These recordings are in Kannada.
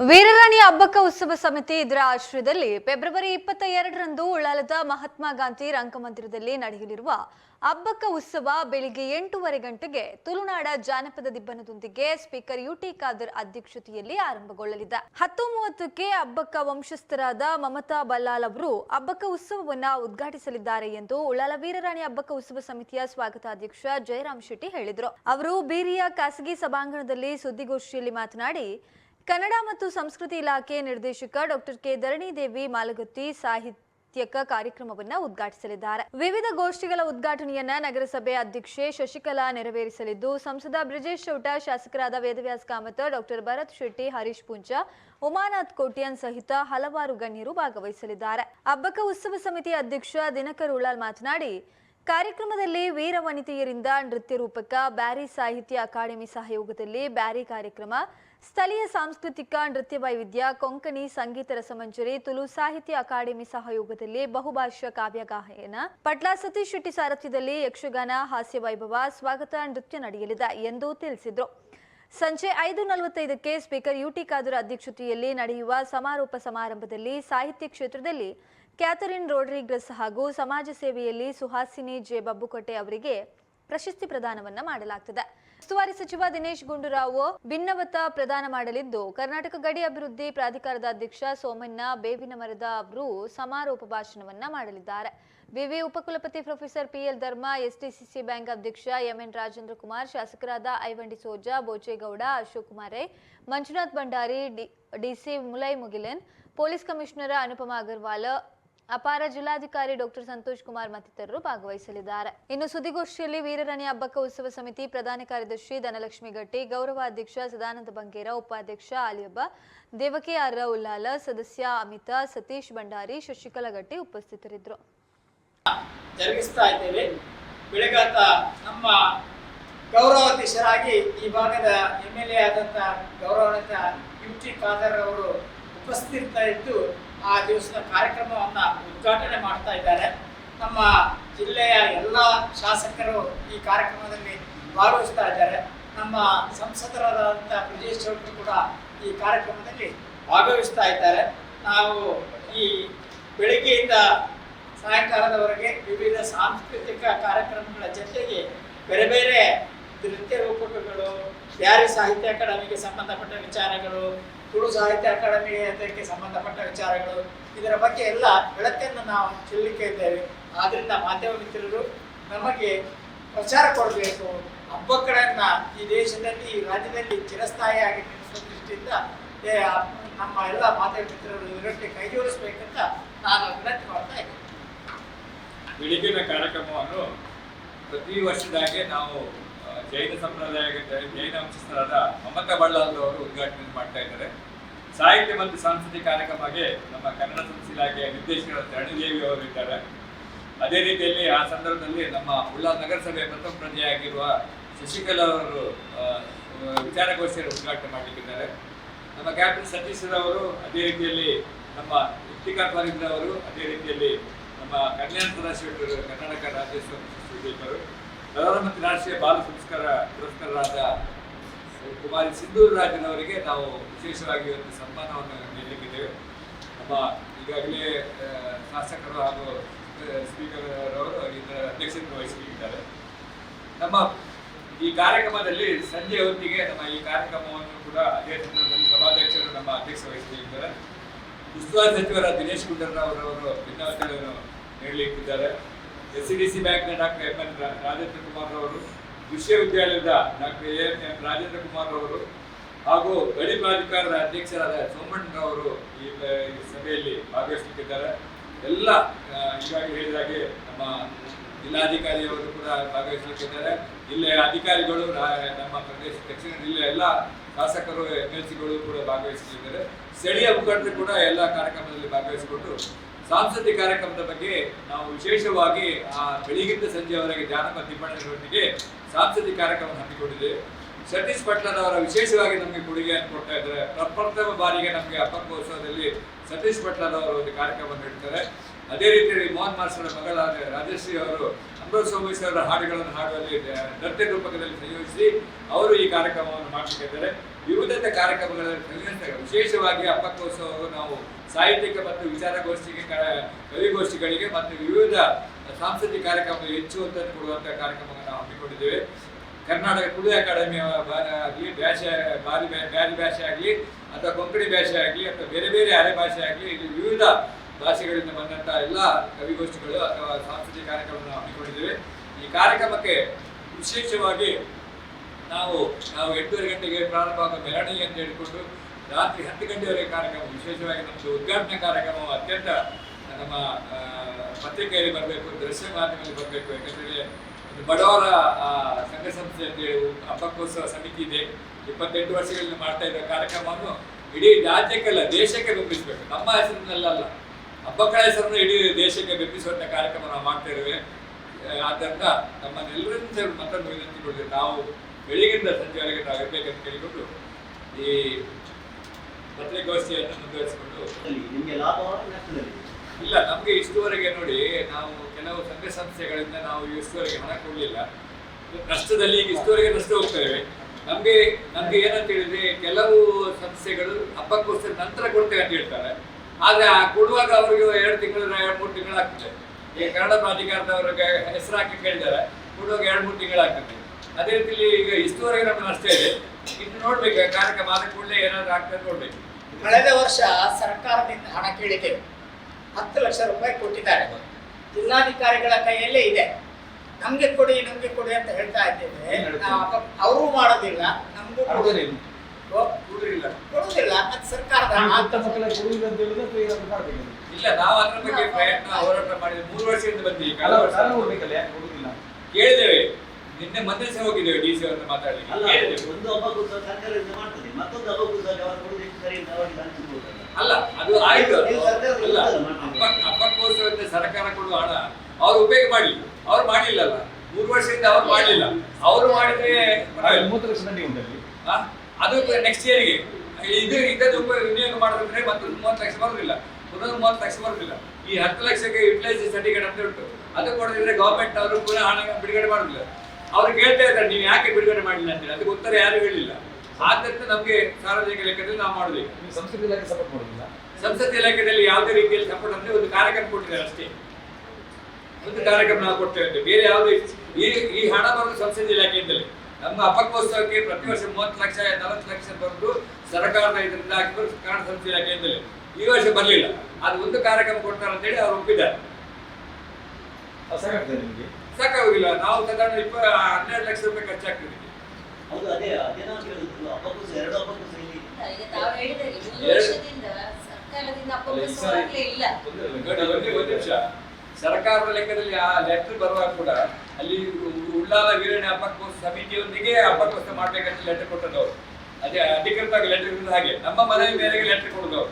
ವೀರರಾಣಿ ಹಬ್ಬಕ್ಕ ಉತ್ಸವ ಸಮಿತಿ ಇದರ ಆಶ್ರಯದಲ್ಲಿ ಫೆಬ್ರವರಿ ಇಪ್ಪತ್ತ ಎರಡರಂದು ಉಳ್ಳಾಲದ ಮಹಾತ್ಮ ಗಾಂಧಿ ರಂಗಮಂದಿರದಲ್ಲಿ ನಡೆಯಲಿರುವ ಹಬ್ಬಕ್ಕ ಉತ್ಸವ ಬೆಳಿಗ್ಗೆ ಎಂಟೂವರೆ ಗಂಟೆಗೆ ತುಳುನಾಡ ಜಾನಪದ ದಿಬ್ಬನದೊಂದಿಗೆ ಸ್ಪೀಕರ್ ಯುಟಿ ಖಾದರ್ ಅಧ್ಯಕ್ಷತೆಯಲ್ಲಿ ಆರಂಭಗೊಳ್ಳಲಿದೆ. ಹತ್ತು ಮೂವತ್ತಕ್ಕೆ ಹಬ್ಬಕ್ಕ ವಂಶಸ್ಥರಾದ ಮಮತಾ ಬಲ್ಲಾಲ್ ಅವರು ಹಬ್ಬಕ್ಕ ಉತ್ಸವವನ್ನ ಉದ್ಘಾಟಿಸಲಿದ್ದಾರೆ ಎಂದು ಉಳ್ಳಾಲ ವೀರರಾಣಿ ಹಬ್ಬಕ್ಕ ಉತ್ಸವ ಸಮಿತಿಯ ಸ್ವಾಗತಾಧ್ಯಕ್ಷ ಜಯರಾಮ್ ಶೆಟ್ಟಿ ಹೇಳಿದರು. ಅವರು ಬೀರಿಯ ಖಾಸಗಿ ಸಭಾಂಗಣದಲ್ಲಿ ಸುದ್ದಿಗೋಷ್ಠಿಯಲ್ಲಿ ಮಾತನಾಡಿ ಕನ್ನಡ ಮತ್ತು ಸಂಸ್ಕೃತಿ ಇಲಾಖೆ ನಿರ್ದೇಶಕ ಡಾಕ್ಟರ್ ಕೆ ಧರಣಿದೇವಿ ಮಾಲಗುತ್ತಿ ಸಾಹಿತ್ಯಕ ಕಾರ್ಯಕ್ರಮವನ್ನ ಉದ್ಘಾಟಿಸಲಿದ್ದಾರೆ. ವಿವಿಧ ಗೋಷ್ಠಿಗಳ ಉದ್ಘಾಟನೆಯನ್ನ ನಗರಸಭೆ ಅಧ್ಯಕ್ಷೆ ಶಶಿಕಲಾ ನೆರವೇರಿಸಲಿದ್ದು, ಸಂಸದ ಬ್ರಿಜೇಶ್ ಚೌಟ, ಶಾಸಕರಾದ ವೇದವ್ಯಾಸ್ ಕಾಮತ್, ಡಾಕ್ಟರ್ ಭರತ್ ಶೆಟ್ಟಿ, ಹರೀಶ್ ಪುಂಚ, ಉಮಾನಾಥ್ ಕೋಟಿಯನ್ ಸಹಿತ ಹಲವಾರು ಗಣ್ಯರು ಭಾಗವಹಿಸಲಿದ್ದಾರೆ. ಹಬ್ಬಕ ಉತ್ಸವ ಸಮಿತಿ ಅಧ್ಯಕ್ಷ ದಿನಕರ್ ಉಳ್ಳಾಲ್ ಮಾತನಾಡಿ ಕಾರ್ಯಕ್ರಮದಲ್ಲಿ ವೀರ ವನಿತೆಯರಿಂದ ನೃತ್ಯ ರೂಪಕ ಬ್ಯಾರಿ ಸಾಹಿತ್ಯ ಅಕಾಡೆಮಿ ಸಹಯೋಗದಲ್ಲಿ ಬ್ಯಾರಿ ಕಾರ್ಯಕ್ರಮ, ಸ್ಥಳೀಯ ಸಾಂಸ್ಕೃತಿಕ ನೃತ್ಯ ವೈವಿಧ್ಯ, ಕೊಂಕಣಿ ಸಂಗೀತ ರಸಮಂಜರಿ ತುಳು ಸಾಹಿತ್ಯ ಅಕಾಡೆಮಿ ಸಹಯೋಗದಲ್ಲಿ ಬಹುಭಾಷಾ ಕಾವ್ಯಗಾಯನ ಪಟ್ಲ ಸತೀಶ್ ಶೆಟ್ಟಿ ಸಾರಥ್ಯದಲ್ಲಿ ಯಕ್ಷಗಾನ ಹಾಸ್ಯ ವೈಭವ, ಸ್ವಾಗತ ನೃತ್ಯ ನಡೆಯಲಿದೆ ಎಂದು ತಿಳಿಸಿದರು. ಸಂಜೆ ಐದು ನಲವತ್ತೈದಕ್ಕೆ ಸ್ಪೀಕರ್ ಯುಟಿ ಖಾದರ್ ಅಧ್ಯಕ್ಷತೆಯಲ್ಲಿ ನಡೆಯುವ ಸಮಾರೋಪ ಸಮಾರಂಭದಲ್ಲಿ ಸಾಹಿತ್ಯ ಕ್ಷೇತ್ರದಲ್ಲಿ ಕ್ಯಾಥರಿನ್ ರೋಡ್ರಿಗ್ರಸ್ ಹಾಗೂ ಸಮಾಜ ಸೇವೆಯಲ್ಲಿ ಸುಹಾಸಿನಿ ಜೆ ಬಬ್ಬುಕೋಟೆ ಅವರಿಗೆ ಪ್ರಶಸ್ತಿ ಪ್ರದಾನವನ್ನ ಮಾಡಲಾಗ್ತದೆ. ಉಸ್ತುವಾರಿ ಸಚಿವ ದಿನೇಶ್ ಗುಂಡೂರಾವ್ ಭಿನ್ನವತ ಪ್ರದಾನ ಮಾಡಲಿದ್ದು, ಕರ್ನಾಟಕ ಗಡಿ ಅಭಿವೃದ್ಧಿ ಪ್ರಾಧಿಕಾರದ ಅಧ್ಯಕ್ಷ ಸೋಮಣ್ಣ ಬೇವಿನ ಮರದ ಅವರು ಸಮಾರೋಪ ಭಾಷಣವನ್ನ ಮಾಡಲಿದ್ದಾರೆ. ವಿವಿ ಉಪಕುಲಪತಿ professor PL Dharma STCC bank ಅಧ್ಯಕ್ಷ ಎಂಎನ್ ರಾಜೇಂದ್ರ ಕುಮಾರ್, ಶಾಸಕರಾದ ಐವಂಡಿ Soja, Bhojegowda, Ashok ಕುಮಾರೆ, Manjunath Bhandari DC Mullai Muhilan, police commissioner Anupam Agrawal ಅಪಾರ ಜಿಲ್ಲಾಧಿಕಾರಿ ಡಾಕ್ಟರ್ ಸಂತೋಷ್ ಕುಮಾರ್ ಮತ್ತಿತರರು ಭಾಗವಹಿಸಲಿದ್ದಾರೆ. ಇನ್ನು ಸುದ್ದಿಗೋಷ್ಠಿಯಲ್ಲಿ ವೀರರಾಣಿ ಹಬ್ಬಕ್ಕ ಉತ್ಸವ ಸಮಿತಿ ಪ್ರಧಾನ ಕಾರ್ಯದರ್ಶಿ ಧನಲಕ್ಷ್ಮಿ ಗಟ್ಟಿ, ಗೌರವಾಧ್ಯಕ್ಷ ಸದಾನಂದ ಬಂಗೇರ, ಉಪಾಧ್ಯಕ್ಷ ಆಲಿಯಬ್ಬ ದೇವಕಿ ಆರ್ ಉಲ್ಲಾಲ ಸದಸ್ಯ ಅಮಿತ, ಸತೀಶ್ ಭಂಡಾರಿ, ಶಶಿಕಲಾ ಗಟ್ಟಿ ಉಪಸ್ಥಿತರಿದ್ದರು. ಗೌರವಾಧ್ಯಕ್ಷರಾಗಿ ಈ ಭಾಗದ ಎಲ್ ಎ ಗೌರವಾನ್ವಿತ ಅವರು ಆ ದಿವಸದ ಕಾರ್ಯಕ್ರಮವನ್ನು ಉದ್ಘಾಟನೆ ಮಾಡ್ತಾ ಇದ್ದಾರೆ. ನಮ್ಮ ಜಿಲ್ಲೆಯ ಎಲ್ಲ ಶಾಸಕರು ಈ ಕಾರ್ಯಕ್ರಮದಲ್ಲಿ ಭಾಗವಹಿಸ್ತಾ ಇದ್ದಾರೆ ನಮ್ಮ ಸಂಸದರಾದಂಥ ಬ್ರಿಜೇಶ್ ಚೌಟ್ರಿ ಕೂಡ ಈ ಕಾರ್ಯಕ್ರಮದಲ್ಲಿ ಭಾಗವಹಿಸ್ತಾ ಇದ್ದಾರೆ ನಾವು ಈ ಬೆಳಗ್ಗೆಯಿಂದ ಸಾಯಂಕಾಲದವರೆಗೆ ವಿವಿಧ ಸಾಂಸ್ಕೃತಿಕ ಕಾರ್ಯಕ್ರಮಗಳ ಜೊತೆಗೆ ಬೇರೆ ಬೇರೆ ನೃತ್ಯ ರೂಪಕಗಳು, ಬ್ಯಾರಿ ಸಾಹಿತ್ಯ ಅಕಾಡೆಮಿಗೆ ಸಂಬಂಧಪಟ್ಟ ವಿಚಾರಗಳು ತುಳು ಸಾಹಿತ್ಯ ಅಕಾಡೆಮಿ ಅದಕ್ಕೆ ಸಂಬಂಧಪಟ್ಟ ವಿಚಾರಗಳು, ಇದರ ಬಗ್ಗೆ ಎಲ್ಲ ಬೆಳಕನ್ನು ನಾವು ಚೆಲ್ಲಲಿಕ್ಕೆ ಇದ್ದೇವೆ. ಆದ್ದರಿಂದ ಮಾಧ್ಯಮ ಮಿತ್ರರು ನಮಗೆ ಪ್ರಚಾರ ಕೊಡಬೇಕು. ಹಬ್ಬಗಳನ್ನ ಈ ದೇಶದಲ್ಲಿ, ಈ ರಾಜ್ಯದಲ್ಲಿ ಚಿರಸ್ಥಾಯಿಯಾಗಿ ನಿಲ್ಲಿಸುವ ದೃಷ್ಟಿಯಿಂದ ನಮ್ಮ ಎಲ್ಲ ಮಾಧ್ಯಮ ಮಿತ್ರರು ಇದರೊಟ್ಟಿಗೆ ಕೈ ಜೋಡಿಸ್ಬೇಕಂತ ನಾನು ವಿನಂತಿ ಮಾಡ್ತಾ ಇದ್ದೇನೆ. ಬೆಳಿಗ್ಗಿನ ಕಾರ್ಯಕ್ರಮವನ್ನು ಪ್ರತಿ ವರ್ಷದಾಗೆ ನಾವು ಜೈನ ಸಂಪ್ರದಾಯಕ್ಕೆ ಜೈನ ವಂಶಸ್ಥರಾದ ಮಮತ ಬಳ್ಳಾಲ್ ಅವರು ಉದ್ಘಾಟನೆ ಮಾಡ್ತಾ ಇದ್ದಾರೆ. ಸಾಹಿತ್ಯ ಮತ್ತು ಸಾಂಸ್ಕೃತಿಕ ಕಾರ್ಯಕ್ರಮಕ್ಕೆ ನಮ್ಮ ಕನ್ನಡ ಸಂಸ್ಕೃತಿ ಇಲಾಖೆಯ ನಿರ್ದೇಶಕರಾದ ಧರಣಿದೇವಿ ಅವರು ಇದ್ದಾರೆ. ಅದೇ ರೀತಿಯಲ್ಲಿ ಆ ಸಂದರ್ಭದಲ್ಲಿ ನಮ್ಮ ಉಳ್ಳಾಲ್ ನಗರಸಭೆ ಪ್ರಥಮ ಪ್ರಜೆಯಾಗಿರುವ ಶಶಿಕಲಾ ಅವರು ವಿಚಾರಗೋಷ್ಠಿಯನ್ನು ಉದ್ಘಾಟನೆ ಮಾಡಲಿಕ್ಕಿದ್ದಾರೆ. ನಮ್ಮ ಕ್ಯಾಪ್ಟನ್ ಸತೀಶ್ ಅವರು ಅದೇ ರೀತಿಯಲ್ಲಿ ನಮ್ಮ ಇಫ್ತಿಕಾ ಫರೀದ್ ಅವರು, ಅದೇ ರೀತಿಯಲ್ಲಿ ನಮ್ಮ ಕಲ್ಯಾಣ ಸದಾಶಿವರು ಕರ್ನಾಟಕ ರಾಜ್ಯೋತ್ಸವ ಪ್ರಶಸ್ತಿಗಳು ಪ್ರಧಾನಮಂತ್ರಿ ರಾಷ್ಟ್ರೀಯ ಬಾಲ ಸಂಸ್ಕಾರ ಪುರಸ್ಕಾರರಾದ ಕುಮಾರಿ ಸಿಂಧೂರು ರಾಜನವರಿಗೆ ನಾವು ವಿಶೇಷವಾಗಿ ಒಂದು ಸನ್ಮಾನವನ್ನು ನೀಡಲಿಕ್ಕಿದ್ದೇವೆ. ನಮ್ಮ ಈಗಾಗಲೇ ಶಾಸಕರು ಹಾಗೂ ಸ್ಪೀಕರ್ ಅವರು ಇದರ ಅಧ್ಯಕ್ಷತೆ ವಹಿಸಲಿದ್ದಾರೆ ನಮ್ಮ ಈ ಕಾರ್ಯಕ್ರಮದಲ್ಲಿ ಸಂಜೆ ಹೊತ್ತಿಗೆ ನಮ್ಮ ಈ ಕಾರ್ಯಕ್ರಮವನ್ನು ಕೂಡ ಅದೇ ಸಂದರ್ಭದಲ್ಲಿ ಸಭಾಧ್ಯಕ್ಷರು ನಮ್ಮ ಅಧ್ಯಕ್ಷ ವಹಿಸಲಿದ್ದಾರೆ ಉಸ್ತುವಾರಿ ಸಚಿವರ ದಿನೇಶ್ ಗುಂಡೂರಾವ್ ಅವರು ಭಿನ್ನವತೆಗಳನ್ನು ನೀಡಲಿಕ್ಕಿದ್ದಾರೆ. ಎಸ್ ಸಿ ಡಿ ಸಿ ಬ್ಯಾಂಕ್ನ doctor M N Rajendra Kumar ಅವರು ವಿಶ್ವವಿದ್ಯಾಲಯದ doctor A M M Rajendra Kumar ಅವರು ಹಾಗೂ ಗಡಿ ಪ್ರಾಧಿಕಾರದ ಅಧ್ಯಕ್ಷರಾದ ಸೋಮಣ್ಣರವರು ಈ ಈ ಸಭೆಯಲ್ಲಿ ಭಾಗವಹಿಸಲಿಕ್ಕಿದ್ದಾರೆ. ಎಲ್ಲ ಆ, ಹೇಳಿದ ಹೇಳಿದಾಗೆ ನಮ್ಮ ಜಿಲ್ಲಾಧಿಕಾರಿಯವರು ಕೂಡ ಭಾಗವಹಿಸಲಿಕ್ಕಿದ್ದಾರೆ. ಜಿಲ್ಲೆಯ ಅಧಿಕಾರಿಗಳು ನಮ್ಮ ಪ್ರದೇಶ ದಕ್ಷಿಣ ಜಿಲ್ಲೆಯ ಎಲ್ಲ ಶಾಸಕರು ಎಂ ಎಲ್ ಸಿಗಳು ಕೂಡ ಭಾಗವಹಿಸಲಿದ್ದಾರೆ ಸ್ಥಳೀಯ ಮುಖಂಡರು ಕೂಡ ಎಲ್ಲ ಕಾರ್ಯಕ್ರಮದಲ್ಲಿ ಭಾಗವಹಿಸಿಕೊಂಡು ಸಾಂಸ್ಕೃತಿಕ ಕಾರ್ಯಕ್ರಮದ ಬಗ್ಗೆ ನಾವು ವಿಶೇಷವಾಗಿ ಆ ಬೆಳಿಗ್ಗಿಂದ ಸಂಜೆವರೆಗೆ ಜಾನಪದ ನಿಬ್ಬಣ್ಣದೊಂದಿಗೆ ಸಾಂಸ್ಕೃತಿಕ ಕಾರ್ಯಕ್ರಮ ಹಮ್ಮಿಕೊಂಡಿದ್ದೇವೆ. ಸತೀಶ್ ಪಟ್ಲದವರ ವಿಶೇಷವಾಗಿ ನಮಗೆ ಕೊಡುಗೆಯನ್ನು ಕೊಡ್ತಾ ಇದ್ದಾರೆ. ಪ್ರಪ್ರಥಮ ಬಾರಿಗೆ ನಮಗೆ ಹಬ್ಬಕ್ಕೋತ್ಸವದಲ್ಲಿ ಸತೀಶ್ ಪಟ್ಲದವರು ಒಂದು ಕಾರ್ಯಕ್ರಮ ನೀಡ್ತಾರೆ ಅದೇ ರೀತಿಯಲ್ಲಿ ಮೋಹನ್ ಮಾಸ್ಟರ್ ಮಗಳಾದ ರಾಜಶ್ರೀ ಅವರು ಅಮೃತ್ ಸೋಮೇಶ್ವರ ಹಾಡುಗಳನ್ನು ಹಾಡುವಲ್ಲಿ ನೃತ್ಯ ರೂಪಕದಲ್ಲಿ ಸಂಯೋಜಿಸಿ ಅವರು ಕಾರ್ಯಕ್ರಮವನ್ನು ಮಾಡಿಕೊಂಡಿದ್ದಾರೆ ವಿವಿಧ ಕಾರ್ಯಕ್ರಮಗಳಲ್ಲಿ. ವಿಶೇಷವಾಗಿ ಹಬ್ಬಕ್ಕೋತ್ಸವವು ನಾವು ಸಾಹಿತ್ಯಿಕ ಮತ್ತು ವಿಚಾರಗೋಷ್ಠಿಗೆ ಕವಿಗೋಷ್ಠಿಗಳಿಗೆ ಮತ್ತು ವಿವಿಧ ಸಾಂಸ್ಕೃತಿಕ ಕಾರ್ಯಕ್ರಮ ಹೆಚ್ಚು ಒತ್ತನ್ನು ಕೊಡುವಂತಹ ಕಾರ್ಯಕ್ರಮವನ್ನು ನಾವು ಹಮ್ಮಿಕೊಂಡಿದ್ದೇವೆ ಕರ್ನಾಟಕ ತುಳು ಅಕಾಡೆಮಿ ಆಗಲಿ, ಭಾಷೆ ಬಾರಿ ಬ್ಯಾ- ಬ್ಯಾರಿ ಭಾಷೆ ಆಗಲಿ, ಅಥವಾ ಕೊಂಕಣಿ ಭಾಷೆ ಆಗಲಿ, ಅಥವಾ ಬೇರೆ ಬೇರೆ ಅರೆ ಭಾಷೆ ಆಗಲಿ, ಇಲ್ಲಿ ವಿವಿಧ ಭಾಷೆಗಳಿಂದ ಬಂದಂಥ ಎಲ್ಲ ಕವಿಗೋಷ್ಠಿಗಳು ಅಥವಾ ಸಾಂಸ್ಕೃತಿಕ ಕಾರ್ಯಕ್ರಮವನ್ನು ಹಮ್ಮಿಕೊಂಡಿದ್ದೇವೆ ಈ ಕಾರ್ಯಕ್ರಮಕ್ಕೆ ವಿಶೇಷವಾಗಿ ನಾವು ನಾವು ಎಂಟೂವರೆ ಗಂಟೆಗೆ ಪ್ರಾರಂಭ ಆಗುವ ಮೆರವಣಿಗೆ ಅಂತ ಹೇಳಿಕೊಂಡು ರಾತ್ರಿ ಹತ್ತು ಗಂಟೆವರೆಗೆ ಕಾರ್ಯಕ್ರಮ, ವಿಶೇಷವಾಗಿ ನಮ್ಮದು ಉದ್ಘಾಟನೆ ಕಾರ್ಯಕ್ರಮ ಅತ್ಯಂತ ನಮ್ಮ ಪತ್ರಿಕೆಯಲ್ಲಿ ಬರಬೇಕು, ದೃಶ್ಯ ಮಾಧ್ಯಮದಲ್ಲಿ ಬರಬೇಕು. ಯಾಕಂದರೆ ಬಡವರ ಸಂಘ ಸಂಸ್ಥೆ ಅಂತ ಹೇಳಿ ಹಬ್ಬಕ್ಕೋತ್ಸವ ಸಮಿತಿ ಇದೆ. ಇಪ್ಪತ್ತೆಂಟು ವರ್ಷಗಳಿಂದ ಮಾಡ್ತಾ ಇದ್ದ ಕಾರ್ಯಕ್ರಮವನ್ನು ಇಡೀ ರಾಜ್ಯಕ್ಕೆಲ್ಲ, ದೇಶಕ್ಕೆ ಬೆಂಬಿಸಬೇಕು ನಮ್ಮ ಹೆಸರಿನಲ್ಲ ಹಬ್ಬಗಳ ಹೆಸರನ್ನು ಇಡೀ ದೇಶಕ್ಕೆ ಬೆಂಬಲಿಸುವಂಥ ಕಾರ್ಯಕ್ರಮ ನಾವು ಮಾಡ್ತಾ ಇದ್ದೇವೆ. ಆದ್ದರಿಂದ ನಮ್ಮನ್ನೆಲ್ಲರನ್ನು ಮತ್ತೊಂದು ವಿನಂತಿಕೊಳ್ಳಿ ನಾವು ಬೆಳಿಗ್ಗೆಯಿಂದ ಸಂಜೆವರೆಗೆ ನಾವು ಇರಬೇಕಂತ ಕೇಳಿಕೊಂಡು ಈ ಪತ್ರಿಕಾಗೋಷ್ಠಿಯನ್ನು ಮುಂದುವರಿಸಿಕೊಂಡು ಇಲ್ಲ ನಮಗೆ ಇಷ್ಟುವರೆಗೆ ನೋಡಿ ನಾವು ಕೆಲವು ಸಂಘ ಸಂಸ್ಥೆಗಳಿಂದ ನಾವು ಇಷ್ಟುವರೆಗೆ ಹಣ ಕೊಡಲಿಲ್ಲ. ನಷ್ಟದಲ್ಲಿ ಈಗ ಇಷ್ಟುವರೆಗೆ ನಷ್ಟ ಹೋಗ್ತೇವೆ ನಮಗೆ ನಮಗೆ ಏನಂತ ಹೇಳಿದ್ರೆ ಕೆಲವು ಸಂಸ್ಥೆಗಳು ಹಬ್ಬಕ್ಕೋಸ್ಕರ ನಂತರ ಕೊಡ್ತೇವೆ ಅಂತ ಹೇಳ್ತಾರೆ. ಆದ್ರೆ ಆ ಕೊಡುವಾಗ ಅವರಿಗೆ ಎರಡು ತಿಂಗಳು ಎರಡು ಮೂರು ತಿಂಗಳು ಆಗ್ತದೆ ಈಗ ಕನ್ನಡ ಪ್ರಾಧಿಕಾರದವ್ರಿಗೆ ಹೆಸರು ಹಾಕಿ ಕೇಳಿದ್ದಾರೆ. ಕೊಡುವಾಗ ಎರಡು ಮೂರು ತಿಂಗಳು ಆಗ್ತದೆ ಅದೇ ರೀತಿಲಿ ಈಗ ಇಷ್ಟುವರೆಗೆ ನಮ್ಮ ಅಷ್ಟೇ ಇದೆ. ಇನ್ನು ನೋಡ್ಬೇಕು ಕಾರ್ಯಕ್ರಮ. ಆದ ಕೂಡಲೇ ಏನಾದ್ರು ಆಗ್ತದೆ ನೋಡ್ಬೇಕು. ಕಳೆದ ವರ್ಷ ಸರ್ಕಾರದಿಂದ ಹಣ ಕೇಳಿದ್ದೇವೆ ಹತ್ತು ಲಕ್ಷ ರೂಪಾಯಿ ಕೊಟ್ಟಿದ್ದಾರೆ. ಜಿಲ್ಲಾಧಿಕಾರಿಗಳ ಕೈಯಲ್ಲೇ ಇದೆ. ನಮ್ಗೆ ಕೊಡಿ ನಮ್ಗೆ ಕೊಡಿ ಅಂತ ಹೇಳ್ತಾ ಇದ್ದೇವೆ. ಅವರು ಮಾಡೋದಿಲ್ಲ ನಮಗೂ ಕೊಡೋದಿಲ್ಲ. ಕೊಡುವುದಿಲ್ಲ ಕೊಡುವುದಿಲ್ಲ ಅದು ಸರ್ಕಾರದ ಇಲ್ಲ ನಾವು ಅದ್ರ ಬಗ್ಗೆ ಪ್ರಯತ್ನ ಹೋರಾಟ ಮಾಡಿದ್ವಿ. ಮೂರು ವರ್ಷದಿಂದ ಬಂದಿ ಅಲ್ಲ ಕಾರಣ ಕೊಡ್ಬೇಕಲ್ಲ ಯಾಕೆ ಕೊಡುದಿಲ್ಲ? ಕೇಳಿದ್ದೇವೆ. ನಿನ್ನೆ ಮೊನ್ನೆ ಸಹ ಹೋಗಿದ್ದೇವೆ ಡಿ ಸಿ ಅವ್ರನ್ನ ಮಾತಾಡಿ ಅಲ್ಲ. ಒಂದು ಸರ್ಕಾರದಿಂದ ಮಾಡ್ತದೆ. ಮತ್ತೊಂದು ಹಬ್ಬಕ್ಕೂ ಸಹ ಅವರು ಕೊಡುವುದು ಎಷ್ಟು ಸರಿ ಅಂತ ಅವರಿಗೆ ಅನಿಸ್ಬೋದಲ್ಲ ಅಲ್ಲ ಅದು ಆಯ್ತು ಅಲ್ಲ ಮಾಡ್ತೀರಿ. ಸರ್ಕಾರ ಕೊಡುವ ಹಣ ಅವ್ರು ಉಪಯೋಗ ಮಾಡಲಿ ಅವ್ರು ಮಾಡಿಲ್ಲಲ್ಲ. ಮೂರು ವರ್ಷದಿಂದ ಅವ್ರು ಮಾಡಲಿಲ್ಲ. ಅವರು ಮಾಡಿದ್ರೆ. ಮೂವತ್ತು ಲಕ್ಷ ದಂಡಿ ಉಂಟಲ್ಲಿ ಆ? ಅದು ನೆಕ್ಸ್ಟ್ ಇಯರ್ಗೆ ಇದು ಇದನ್ನು ಉಪಯೋಗ ವಿನಿಯೋಗ ಮಾಡಿದ್ರೆ ಮತ್ತೊಂದು ಮೂವತ್ತು ಲಕ್ಷ ಬರೋದಿಲ್ಲ. ಪುನಃ ಮೂವತ್ತು ಲಕ್ಷ ಬರೋದಿಲ್ಲ. ಈ ಹತ್ತು ಲಕ್ಷಕ್ಕೆ ಯುಟಿಲೈಸ್ ಸರ್ಟಿಫಿಕೇಟ್ ಅಂತ ಉಂಟು. ಅದು ಕೊಡದಿದ್ರೆ ಗವರ್ಮೆಂಟ್ ಅವರು ಪುನಃ ಹಣ ಬಿಡುಗಡೆ ಮಾಡುದಿಲ್ಲ. ಅವ್ರು ಹೇಳ್ತಾ ಇದ್ದಾರೆ ನೀವು ಯಾಕೆ ಬಿಡುಗಡೆ ಮಾಡಿಲ್ಲ? ಅಂತೇಳಿ ಅದಕ್ಕೆ ಉತ್ತರ ಯಾರು ಹೇಳಿಲ್ಲ. ಆದ್ದರಿಂದ ನಮಗೆ ಸಾರ್ವಜನಿಕ ಲೆಕ್ಕದಲ್ಲಿ ನಾವು ಮಾಡಬೇಕು ಸಂಸ್ಕೃತಿ ಇಲಾಖೆ ಸಪೋರ್ಟ್ ಮಾಡೋದಿಲ್ಲ? ಸಂಸ್ಕೃತಿ ಇಲಾಖೆಯಲ್ಲಿ ಯಾವುದೇ ರೀತಿಯಲ್ಲಿ ಸಪೋರ್ಟ್ ಅಂದ್ರೆ ಒಂದು ಕಾರ್ಯಕ್ರಮ ಕೊಟ್ಟಿದ್ದಾರೆ ಅಷ್ಟೇ. ಒಂದು ಕಾರ್ಯಕ್ರಮ ನಾವು ಕೊಡ್ತೇವೆ ಅಂತ. ಬೇರೆ ಯಾವುದೇ ಈ ಈ ಹಣ ಬರೋದು ಸಂಸ್ಕೃತಿ ಇಲಾಖೆಯಿಂದಲೇ ನಮ್ಮ ಅಪಕ್ಕೋತ್ಸವಕ್ಕೆ ಪ್ರತಿ ವರ್ಷ ಮೂವತ್ತು ಲಕ್ಷ ನಲವತ್ತು ಲಕ್ಷ ಬರೋದು ಸರ್ಕಾರದ ಇದರಿಂದ ಹಾಕಿಬಿಟ್ಟು ಕನ್ನಡ ಸಂಸ್ಥೆ ಇಲಾಖೆಯಿಂದಲೇ ಈ ವರ್ಷ ಬರಲಿಲ್ಲ. ಅದು ಒಂದು ಕಾರ್ಯಕ್ರಮ ಕೊಡ್ತಾರೆ ಅಂತೇಳಿ ಅವ್ರು ಒಪ್ಪಿದ್ದಾರೆ. ಸಾಕಾಗುದಿಲ್ಲ ನಾವು ಸಾಧಾರಣ ಇಪ್ಪ ಹನ್ನೆರಡು ಲಕ್ಷ ರೂಪಾಯಿ ಖರ್ಚಾಗ್ತದೆ. ಹೌದು ಅದೇ ಅದೇ ನಾವು ಕೇಳಿದ್ರು ಹಬ್ಬಕ್ಕೂ ಎರಡು ಹಬ್ಬಕ್ಕೂ ಸಹ ಇಲ್ಲಿ ಈಗ ತಾವು ಹೇಳಿದರೆ ಮೂರು ವರ್ಷದಿಂದ ಸರ್ಕಾರದಿಂದ ಅಪೋಸಿಟ್ ಇಲ್ಲ ಇಲ್ಲ. ನೋಡಿ ಒಂದೇ ಒಂದು ನಿಮಿಷ. ಸರ್ಕಾರದ ಲೆಕ್ಕದಲ್ಲಿ ಆ ಲೆಟರ್ ಬರುವಾಗ ಕೂಡ ಅಲ್ಲಿ ಉಳ್ಳಾದ ಉಳ್ಳಾಲ ವೀರಣ್ಣ ಹಬ್ಬಕ್ಕೋಸ್ಕರ ಸಮಿತಿಯೊಂದಿಗೆ ಹಬ್ಬಕ್ಕೋಸ್ಕರ ಮಾಡ್ಬೇಕಂತ ಲೆಟರ್ ಕೊಟ್ಟದವರು ಅದೇ ಅಧಿಕೃತವಾಗಿ ಲೆಟರ್ ಹಾಗೆ. ನಮ್ಮ ಮನವಿ ಮೇರೆಗೆ ಲೆಟರ್ ಕೊಡೋದು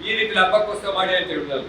ಈ ರೀತಿ ಹಬ್ಬಕ್ಕೋಸ್ಕರ ಮಾಡಿ ಅಂತ ಹೇಳುದಲ್ಲ